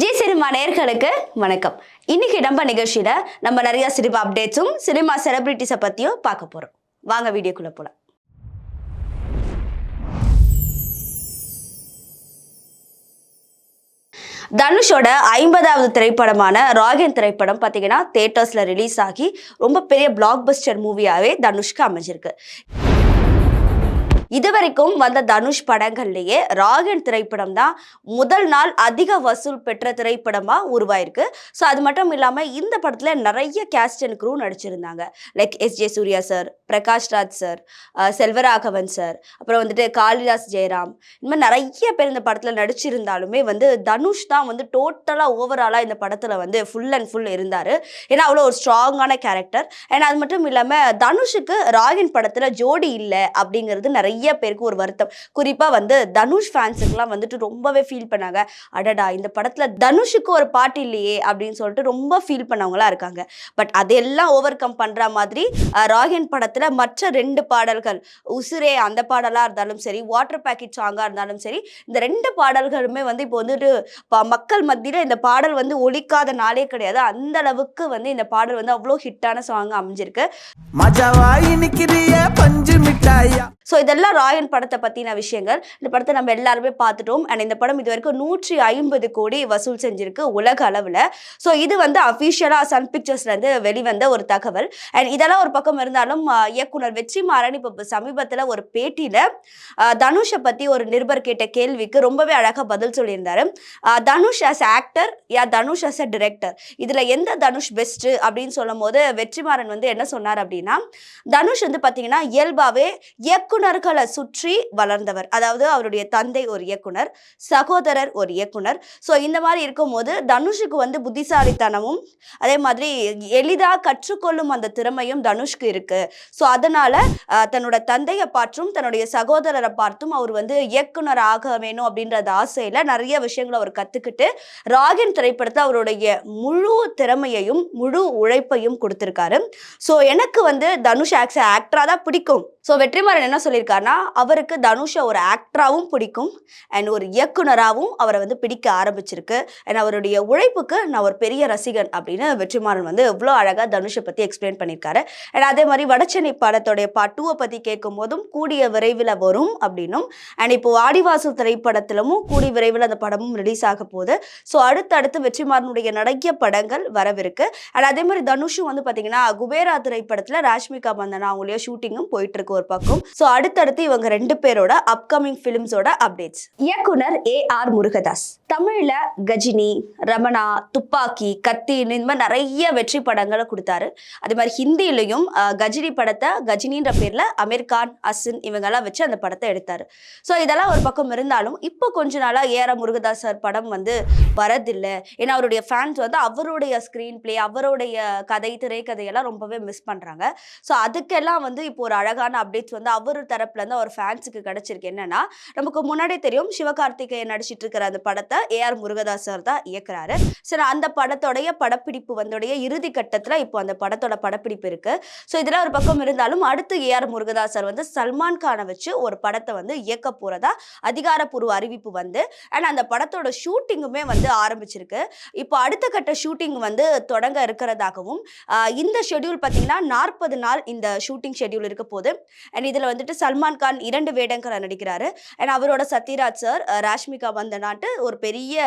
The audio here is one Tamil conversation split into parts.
ஜி சினிமா நேர்களுக்கு வணக்கம். இன்னைக்கு நம்ம நிகழ்ச்சியில நம்ம நிறைய சினிமா அப்டேட்ஸும் சினிமா செலிபிரிட்டிஸை பத்தியும் பார்க்க போறோம். வாங்க வீடியோக்குள்ள போலாம். தனுஷோட ஐம்பதாவது திரைப்படமான ராகன் திரைப்படம் பார்த்தீங்கன்னா தேட்டர்ஸில் ரிலீஸ் ஆகி ரொம்ப பெரிய பிளாக் பஸ்டர் மூவியாகவே தனுஷ்க்கு அமைஞ்சிருக்கு. இதுவரைக்கும் வந்த தனுஷ் படங்கள்லேயே ராகன் திரைப்படம் தான் முதல் நாள் அதிக வசூல் பெற்ற திரைப்படமாக உருவாயிருக்கு. ஸோ அது மட்டும் இல்லாமல் இந்த படத்தில் நிறைய கேஸ்ட் அண்ட் க்ரூ நடிச்சிருந்தாங்க. Like S J Suriya sir Prakash Raj sir Selvaraghavan sir அப்புறம் வந்துட்டு காளிதாஸ் ஜெயராம் இந்த மாதிரி நிறைய பேர் இந்த படத்தில் நடிச்சிருந்தாலுமே வந்து தனுஷ் தான் வந்து டோட்டலாக ஓவராலாக இந்த படத்தில் வந்து ஃபுல் அண்ட் ஃபுல் இருந்தார். ஏன்னா அவ்வளோ ஒரு ஸ்ட்ராங்கான கேரக்டர் அண்ட் அது மட்டும் இல்லாமல் தனுஷுக்கு ராகின் படத்தில் ஜோடி இல்லை அப்படிங்கிறது நிறைய பேருக்கு ஒரு வருத்தம். குறிப்பாக வந்து தனுஷ் ஃபேன்ஸுக்குலாம் வந்துட்டு ரொம்பவே ஃபீல் பண்ணாங்க. அடடா இந்த படத்தில் தனுஷுக்கு ஒரு பாட்டு இல்லையே அப்படின்னு சொல்லிட்டு ரொம்ப ஃபீல் பண்ணவங்களா இருக்காங்க. பட் அதெல்லாம் ஓவர் கம் பண்ணுற மாதிரி ராகின் படத்தில் மற்ற ரெண்டு பாடல்கள் உசுரே அந்த பாடலாக இருந்தாலும் சரி வாட்டர் பேக்கெட் சாங்காக இருந்தாலும் சரி இந்த ரெண்டு பாடல்களுமே வந்து இப்போ வந்துட்டு மக்கள் மத்தியில் இந்த பாடல் வந்து ஒழிக்காத நாளே கிடையாது. அந்த அளவுக்கு வந்து இந்த பாடல் வந்து அவ்வளோ ஹிட்டான சாங் அமைஞ்சிருக்கு. மஜாவாய் நிக்கிறிய பஞ்சு மிட்டாயா? ஸோ இதெல்லாம் ராயன் படத்தை பற்றின விஷயங்கள். இந்த படத்தை நம்ம எல்லாருமே பார்த்துட்டோம். அண்ட் இந்த படம் இது வரைக்கும் நூற்றி ஐம்பது கோடி வசூல் செஞ்சிருக்கு உலக அளவில். ஸோ இது வந்து அஃபிஷியலாக சன் பிக்சர்ஸ்லேருந்து வெளிவந்த ஒரு தகவல். அண்ட் இதெல்லாம் ஒரு பக்கம் இருந்தாலும் இயக்குனர் இயக்குனர் வெற்றிமாறன் இப்போ சமீபத்தில் ஒரு பேட்டியில் தனுஷை பற்றி ஒரு நிருபர் கேட்ட கேள்விக்கு ரொம்பவே அழகாக பதில் சொல்லியிருந்தாரு. Dhanush as actor yeah Dhanush as a director இதில் எந்த தனுஷ் பெஸ்ட்டு அப்படின்னு சொல்லும் போது வெற்றிமாறன் வந்து என்ன சொன்னார் அப்படின்னா தனுஷ் வந்து பார்த்தீங்கன்னா இயல்பாகவே இயக்குனர்களை சுற்றி வளர்ந்தவர். அதாவது அவருடைய தந்தை ஒரு இயக்குனர் சகோதரர் ஒரு இயக்குனர். ஸோ இந்த மாதிரி இருக்கும்போது தனுஷுக்கு வந்து புத்திசாலித்தனமும் அதே மாதிரி எளிதாக கற்றுக்கொள்ளும் அந்த திறமையும் தனுஷ்க்கு இருக்கு. ஸோ அதனால தன்னோட தந்தையை பார்த்தும் தன்னுடைய சகோதரரை பார்த்தும் அவர் வந்து இயக்குனர் ஆக வேணும் அப்படின்றது ஆசையில நிறைய விஷயங்களை அவர் கத்துக்கிட்டு ராகின் திரைப்படத்தில் அவருடைய முழு திறமையையும் முழு உழைப்பையும் கொடுத்திருக்காரு. ஸோ எனக்கு வந்து தனுஷ் ஆக்ஸ் ஆக்டராக தான் பிடிக்கும். ஸோ வெற்றிமாறன் என்ன சொல்லியிருக்காருன்னா அவருக்கு தனுஷை ஒரு ஆக்டராகவும் பிடிக்கும் அண்ட் ஒரு இயக்குனராகவும் அவரை வந்து பிடிக்க ஆரம்பிச்சிருக்கு. அண்ட் அவருடைய உழைப்புக்கு நான் ஒரு பெரிய ரசிகன் அப்படின்னு வெற்றிமாறன் வந்து இவ்வளோ அழகாக தனுஷை பற்றி எக்ஸ்பிளைன் பண்ணியிருக்காரு. அண்ட் அதே மாதிரி வடச்சென்னை படத்தோடைய பாட்டுவை பற்றி கேட்கும் போதும் கூடிய விரைவில் வரும் அப்படின்னும். அண்ட் இப்போ ஆடிவாசல் திரைப்படத்திலும் கூடிய விரைவில் அந்த படமும் ரிலீஸ் ஆக போகுது. ஸோ அடுத்தடுத்து வெற்றிமாறனுடைய நடக்கிய படங்கள் வரவிருக்கு. அண்ட் அதே மாதிரி தனுஷும் வந்து பார்த்தீங்கன்னா குபேரா திரைப்படத்தில் ராஷ்மிகா பந்தனா அவங்களுடைய ஷூட்டிங்கும் போயிட்டு இருக்கு. ஒரு பக்கம். ஸோ அடுத்தடுத்து இவங்க ரெண்டு பேரோட அப்கமிங் ஃபிலிம்ஸோட அப்டேட்ஸ் இயக்குனர் ஏ ஆர் முருகதாஸ். தமிழ்ல கஜினி ரமணா துப்பாக்கி கத்தின்னு இந்த மாதிரி நிறைய வெற்றி படங்களை கொடுத்தாரு. அதே மாதிரி ஹிந்திலையும் கஜினி படத்தை கஜினின்ற பேர்ல அமீர் கான் அசின் இவங்கெல்லாம் வச்சு அந்த படத்தை எடுத்தாரு. ஸோ இதெல்லாம் ஒரு பக்கம் இருந்தாலும் இப்போ கொஞ்ச நாளா ஏ ஆர் முருகதாஸ் சார் படம் வந்து வரதில்லை. ஏன்னா அவருடைய ஃபேன்ஸ் வந்து அவருடைய ஸ்க்ரீன் பிளே அவருடைய கதை திரைக்கதையெல்லாம் ரொம்பவே மிஸ் பண்றாங்க. ஸோ அதுக்கெல்லாம் வந்து இப்போ ஒரு அழகான அப்டேட்ஸ் வந்து அவர் தரப்புல இருந்து அவர் ஃபேன்ஸுக்கு கிடைச்சிருக்கு. என்னன்னா நமக்கு முன்னாடியே தெரியும் சிவகார்த்திகேயன் நடிச்சிட்டு இருக்கிற அந்த படத்தை ஏஆர் முருகதாஸ் சார் தான் இயக்குறாரு. சரி அந்த படத்தோடைய படப்பிடிப்பு வந்தோடைய இறுதி கட்டத்துல இப்போ அந்த படத்தோட படப்பிடிப்பு இருக்கு. ஸோ இதெல்லாம் ஒரு பக்கம் இருந்தாலும் அடுத்து ஏஆர் முருகதாஸ் சார் வந்து சல்மான் கானை வச்சு ஒரு படத்தை வந்து இயக்க போறதா அதிகாரப்பூர்வ அறிவிப்பு வந்து அண்ட் அந்த படத்தோட ஷூட்டிங்குமே வந்து ஆரம்பிச்சிருக்கு. இப்போ அடுத்த கட்ட ஷூட்டிங் வந்து தொடங்க இருக்கிறதாகவும் இந்த ஷெட்யூல் பார்த்தீங்கன்னா நாற்பது நாள் இந்த ஷூட்டிங் ஷெட்யூல் இருக்க போது அண்ட் இதில் வந்துட்டு சல்மான் கான் இரண்டு வேடங்களை நடிக்கிறாரு. அண்ட் அவரோட சத்யராஜ் சார் ராஷ்மிகா ராஷ்மிகா மந்தனாட்டு ஒரு பெரிய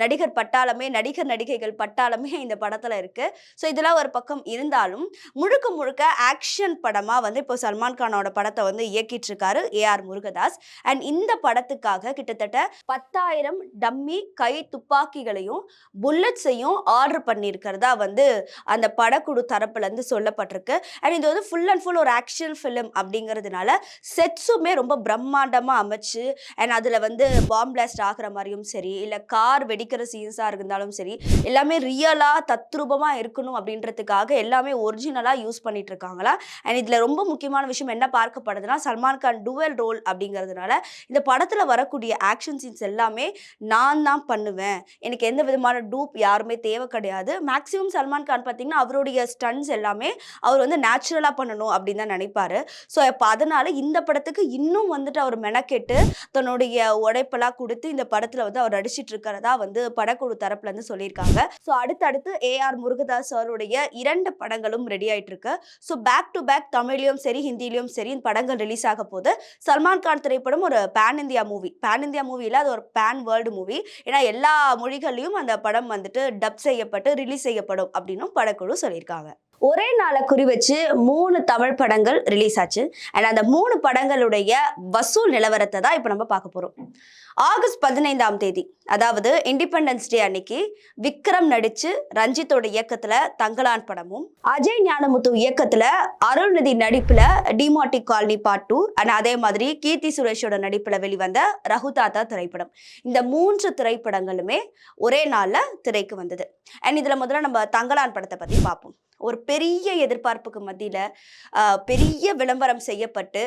நடிகர் பட்டாளமே நடிகர் நடிகைகள் பட்டாளமே இந்த படத்தில் இருக்கு. ஸோ இதெல்லாம் ஒரு பக்கம் இருந்தாலும் முழுக்க முழுக்க ஆக்ஷன் படமாக வந்து இப்போ சல்மான் கானோட படத்தை வந்து இயக்கிட்டு இருக்காரு ஏஆர் முருகதாஸ். அண்ட் இந்த படத்துக்காக கிட்டத்தட்ட பத்தாயிரம் டம்மி கை துப்பாக்கிகளையும் புல்லட்ஸையும் ஆர்டர் பண்ணியிருக்கிறதா வந்து அந்த படக்குழு தரப்புல இருந்து சொல்லப்பட்டிருக்கு. அண்ட் இது வந்து ஃபுல் அண்ட் ஃபுல் ஒரு ஆக்ஷன் ஃபிலிம் அப்படிங்கிறதுனால செட்ஸுமே ரொம்ப பிரம்மாண்டமாக அமைச்சு அண்ட் அதில் வந்து பாம் பிளாஸ்ட் ஆகிற மாதிரியும் சரி இல்லை கார் வெடிக்கிற சீன்ஸாக இருந்தாலும் சரி எல்லாமே ரியலாக தத்ரூபமாக இருக்கணும் அப்படின்றதுக்காக எல்லாமே ஒரிஜினலாக யூஸ் பண்ணிட்டு இருக்காங்களா? அண்ட் இதில் ரொம்ப முக்கியமான விஷயம் என்ன பார்க்கப்படுதுன்னா சல்மான் கான் டுவல் ரோல் அப்படிங்கிறதுனால இந்த படத்தில் வரக்கூடிய ஆக்ஷன் சீன்ஸ் எல்லாமே நான் தான் பண்ணுவேன். எனக்கு எந்த விதமான டூப் யாருமே தேவை கிடையாது. மேக்ஸிமம் சல்மான் கான் பார்த்தீங்கன்னா அவருடைய ஸ்டன்ஸ் எல்லாமே அவர் வந்து நேச்சுரலாக பண்ணணும் அப்படின்னு தான் நினைப்பாரு. ஸோ இப்போ அதனால் இந்த படத்துக்கு இன்னும் வந்துட்டு அவர் மெனக்கெட்டு தன்னுடைய உழைப்பெல்லாம் கொடுத்து இந்த படத்தில் வந்து அவர் நடிச்சிட்டு இருக்கிறதா வந்து படக்குழு தரப்புலேருந்து சொல்லியிருக்காங்க. ஸோ அடுத்தடுத்து ஏஆர் முருகதாஸ் சாருடைய இரண்டு படங்களும் ரெடி ஆகிட்டு இருக்கு ஸோ பேக் டு பேக் தமிழ்லையும் சரி ஹிந்திலையும் சரி படங்கள் ரிலீஸ் ஆக போது சல்மான் கான் திரைப்படம் ஒரு pan India movie pan India மூவியில் அது ஒரு பேன் வேர்ல்டு மூவி ஏன்னா எல்லா மொழிகள்லையும் அந்த படம் வந்துட்டு டப் செய்யப்பட்டு ரிலீஸ் செய்யப்படும் அப்படின்னும் படக்குழு சொல்லியிருக்காங்க. ஒரே நாளை குறி வச்சு மூணு தமிழ் படங்கள் ரிலீஸ் ஆச்சு. அண்ட் அந்த மூணு படங்களுடைய வசூல் நிலவரத்தை தான் இப்போ நம்ம பார்க்க போகிறோம் ஆகஸ்ட் பதினைந்தாம் தேதி அதாவது இண்டிபெண்டன்ஸ் டே அன்னைக்கு விக்ரம் நடிச்சு ரஞ்சித்தோட இயக்கத்துல தங்கலான் படமும் அஜய் ஞானமுத்து இயக்கத்துல அருள்நிதி நடிப்புல Demonte colony part two and அதே மாதிரி கீர்த்தி சுரேஷோட நடிப்புல வெளிவந்த ரகுதாதா திரைப்படம். இந்த மூன்று திரைப்படங்களுமே ஒரே நாள்ல திரைக்கு வந்தது. அண்ட் இதுல முதல்ல நம்ம தங்கலான் படத்தை பத்தி பார்ப்போம். ஒரு பெரிய எதிர்பார்ப்புக்கு மத்தியில் பெரிய விளம்பரம் செய்யப்பட்டு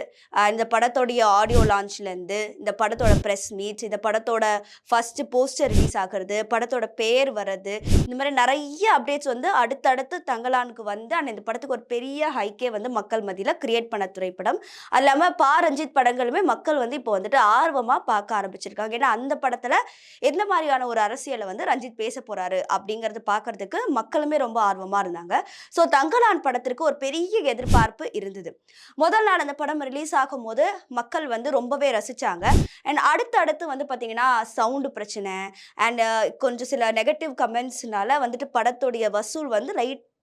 இந்த படத்தோடைய ஆடியோ லான்ச்லேருந்து இந்த படத்தோட ப்ரெஸ் மீட் இந்த படத்தோட ஃபஸ்ட்டு போஸ்டர் ரிலீஸ் ஆகிறது படத்தோட பேர் வர்றது இந்த மாதிரி நிறைய அப்டேட்ஸ் வந்து அடுத்தடுத்து தங்கலானுக்கு வந்து அண்ட் இந்த படத்துக்கு ஒரு பெரிய ஹைக்கே வந்து மக்கள் மத்தியில் கிரியேட் பண்ண திரைப்படம். அது இல்லாமல் பா. ரஞ்சித் படங்களுமே மக்கள் வந்து இப்போ வந்துட்டு ஆர்வமாக பார்க்க ஆரம்பிச்சிருக்காங்க. ஏன்னா அந்த படத்தில் எந்த மாதிரியான ஒரு அரசியலை வந்து ரஞ்சித் பேச போகிறாரு அப்படிங்கிறது பார்க்கறதுக்கு மக்களுமே ரொம்ப ஆர்வமாக இருந்தாங்க. ஸோ தங்கலான் படத்திற்கு ஒரு பெரிய எதிர்பார்ப்பு இருந்தது. முதல் நாள் அந்த படம் ரிலீஸ் ஆகும்போது மக்கள் வந்து ரொம்பவே ரசித்தாங்க அண்ட் அடுத்தடுத்து வந்து பார்த்தீங்கன்னா சவுண்டு பிரச்சனை அண்ட் கொஞ்சம் சில நெகட்டிவ் கமெண்ட்ஸ்னால வந்துட்டு படத்துடைய வசூல் வந்து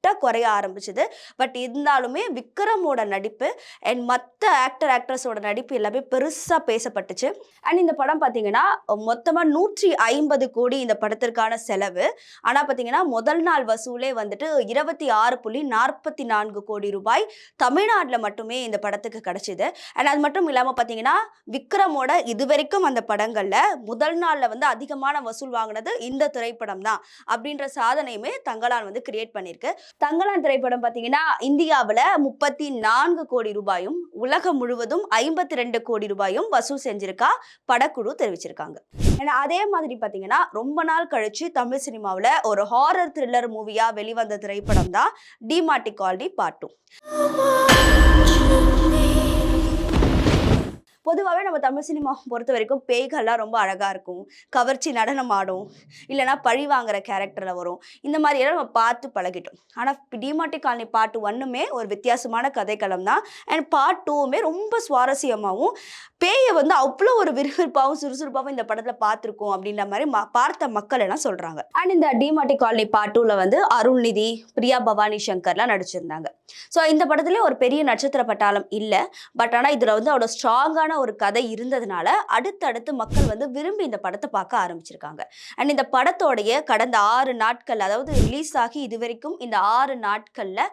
லைட்டாக குறைய ஆரம்பிச்சது. பட் இருந்தாலுமே விக்ரமோட நடிப்பு அண்ட் மற்ற ஆக்டர் ஆக்ட்ரஸோட நடிப்பு எல்லாமே பெருசாக பேசப்பட்டுச்சு. அண்ட் இந்த படம் பார்த்தீங்கன்னா மொத்தமாக நூற்றி ஐம்பது கோடி இந்த படத்திற்கான செலவு. ஆனால் பார்த்தீங்கன்னா முதல் நாள் வசூலே வந்துட்டு இருபத்தி ஆறு புள்ளி நாற்பத்தி நான்கு கோடி ரூபாய் தமிழ்நாட்டில் மட்டுமே இந்த படத்துக்கு கிடச்சிது. அண்ட் அது மட்டும் இல்லாமல் பார்த்தீங்கன்னா விக்ரமோட இதுவரைக்கும் அந்த படங்களில் முதல் நாளில் வந்து அதிகமான வசூல் வாங்கினது இந்த திரைப்படம் தான் அப்படின்ற சாதனையுமே தங்களால் வந்து கிரியேட் பண்ணியிருக்கு. தங்கலான் திரைப்படம் பார்த்தீங்கன்னா இந்தியாவில் முப்பத்தி நான்கு கோடி ரூபாயும் உலகம் முழுவதும் ஐம்பத்தி ரெண்டு கோடி ரூபாயும் வசூல் செஞ்சிருக்கா படக்குழு தெரிவிச்சிருக்காங்க. ஏன்னா அதே மாதிரி பார்த்தீங்கன்னா ரொம்ப நாள் கழிச்சு தமிழ் சினிமாவில் ஒரு ஹாரர் த்ரில்லர் மூவியா வெளிவந்த திரைப்படம் தான் டிமாட்டி கால்டி பாட்டு பொதுவாகவே நம்ம தமிழ் சினிமா பொறுத்த வரைக்கும் பேய்கள்லாம் ரொம்ப அழகாக இருக்கும். கவர்ச்சி நடனம் ஆடும். இல்லைன்னா பழி வாங்குற கேரக்டரில் வரும். இந்த மாதிரியெல்லாம் நம்ம பார்த்து பழகிட்டோம். ஆனால் டிமாட்டி காலனி பாட்டு ஒன்றுமே ஒரு வித்தியாசமான கதைக்களம் தான். அண்ட் பார்ட் டூவுமே ரொம்ப சுவாரஸ்யமாகவும் பேயை வந்து அவ்வளோ ஒரு விறுவிறுப்பாகவும் சுறுசுறுப்பாகவும் இந்த படத்தில் பார்த்துருக்கோம் அப்படின்ற மாதிரி ம பார்த்த மக்கள் எல்லாம் சொல்கிறாங்க அண்ட் இந்த டிமாட்டி காலனி பார்ட் டூவில் வந்து அருள்நிதி பிரியா பவானி சங்கர்லாம் நடிச்சிருந்தாங்க. ஸோ இந்த படத்துலேயே ஒரு பெரிய நட்சத்திர பட்டாளம் இல்லை. பட் ஆனால் இதில் வந்து அவ்வளோ ஸ்ட்ராங்கான ஒரு கதை இருந்ததுனால அடுத்தடுத்து மக்கள் வந்து விரும்பி இந்த படத்தை பார்க்க ஆரம்பிச்சிருக்காங்க. அண்ட் இந்த படத்தோடைய கடந்த ஆறு நாட்கள் அதாவது ரிலீஸ் ஆகி இது வரைக்கும் இந்த ஆறு நாட்களில்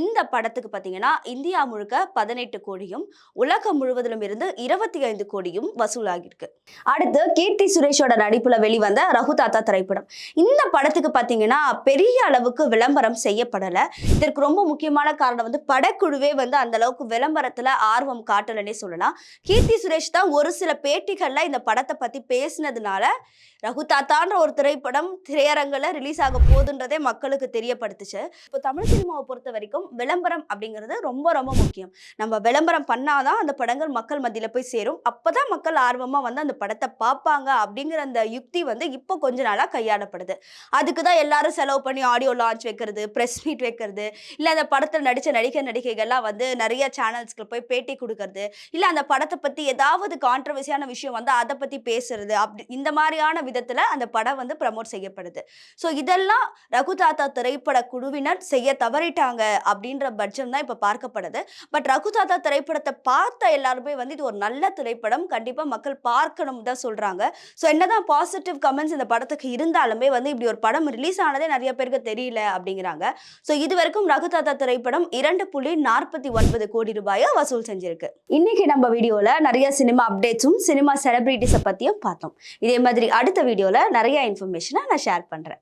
இந்த படத்துக்கு பார்த்தீங்கன்னா இந்தியா முழுக்க பதினெட்டு கோடியும் உலகம் முழுவதிலும் இருந்து இருபத்தி ஐந்து கோடியும் வசூலாகியிருக்கு. அடுத்து கீர்த்தி சுரேஷோட நடிப்புல வெளிவந்த ரகுதாத்தா திரைப்படம். இந்த படத்துக்கு பார்த்தீங்கன்னா பெரிய அளவுக்கு விளம்பரம் செய்யப்படலை. இதற்கு ரொம்ப முக்கியமான காரணம் வந்து படக்குழுவே வந்து அந்த அளவுக்கு விளம்பரத்தில் ஆர்வம் காட்டலன்னே சொல்லலாம். கீர்த்தி சுரேஷ் தான் ஒரு சில பேட்டிகள்ல இந்த படத்தை பத்தி பேசினதுனால ரகுதாத்தான்ற ஒரு திரைப்படம் திரையரங்கில் ரிலீஸ் ஆக போகுதுன்றதே மக்களுக்கு தெரியப்படுத்துச்சு. இப்போ தமிழ் சினிமாவை பொறுத்த வரைக்கும் விளம்பரம் அப்படிங்கிறது ரொம்ப ரொம்ப முக்கியம். நம்ம விளம்பரம் பண்ணாதான் அந்த படங்கள் மக்கள் மத்தியில் போய் சேரும். அப்போதான் மக்கள் ஆர்வமாக வந்து அந்த படத்தை பார்ப்பாங்க அப்படிங்கிற அந்த யுக்தி வந்து இப்போ கொஞ்ச நாளாக கையாளப்படுது. அதுக்கு தான் எல்லாரும் செலவு பண்ணி ஆடியோ லான்ச் வைக்கிறது ப்ரெஸ் மீட் வைக்கிறது இல்லை அந்த படத்தில் நடித்த நடிகர் நடிகைகள்லாம் வந்து நிறைய சேனல்ஸ்க்கு போய் பேட்டி கொடுக்கறது இல்லை அந்த படத்தை பற்றி ஏதாவது கான்ட்ரவர்சியான விஷயம் வந்து அதை பற்றி பேசுறது அப்படி இந்த மாதிரியான விதத்தில் அந்த படம் வந்து ப்ரமோட் செய்யப்படுது. ஸோ இதெல்லாம் ரகுதாத்தா திரைப்பட குழுவினர் செய்ய தவறிட்டாங்க அப்படின்ற பட்சம் தான் இப்போ பார்க்கப்படுது. பட் ரகுதாத்தா திரைப்படத்தை பார்த்த எல்லாருமே வந்து இது ஒரு நல்ல திரைப்படம். கண்டிப்பாக மக்கள் பார்க்கணும் தான் சொல்கிறாங்க ஸோ என்னதான் பாசிட்டிவ் கமெண்ட்ஸ் இந்த படத்துக்கு இருந்தாலுமே வந்து இப்படி ஒரு படம் ரிலீஸ் ஆனதே நிறைய பேருக்கு தெரியல அப்படிங்கிறாங்க. ஸோ இது வரைக்கும் ரகுதாத்தா திரைப்படம் இரண்டு புள்ளி நாற்பத்தி ஒன்பது கோடி ரூபாயை வசூல் செஞ்சிருக்கு. இன்னைக்கு நம்ம வீடியோவில் நிறைய சினிமா அப்டேட்ஸும் சினிமா செலிபிரிட்டிஸை பற்றியும் பார்த்தோம். இதே மாதிரி அடுத்த வீடியோவில் நிறைய இன்ஃபர்மேஷனை நான் ஷேர் பண்ணுறேன்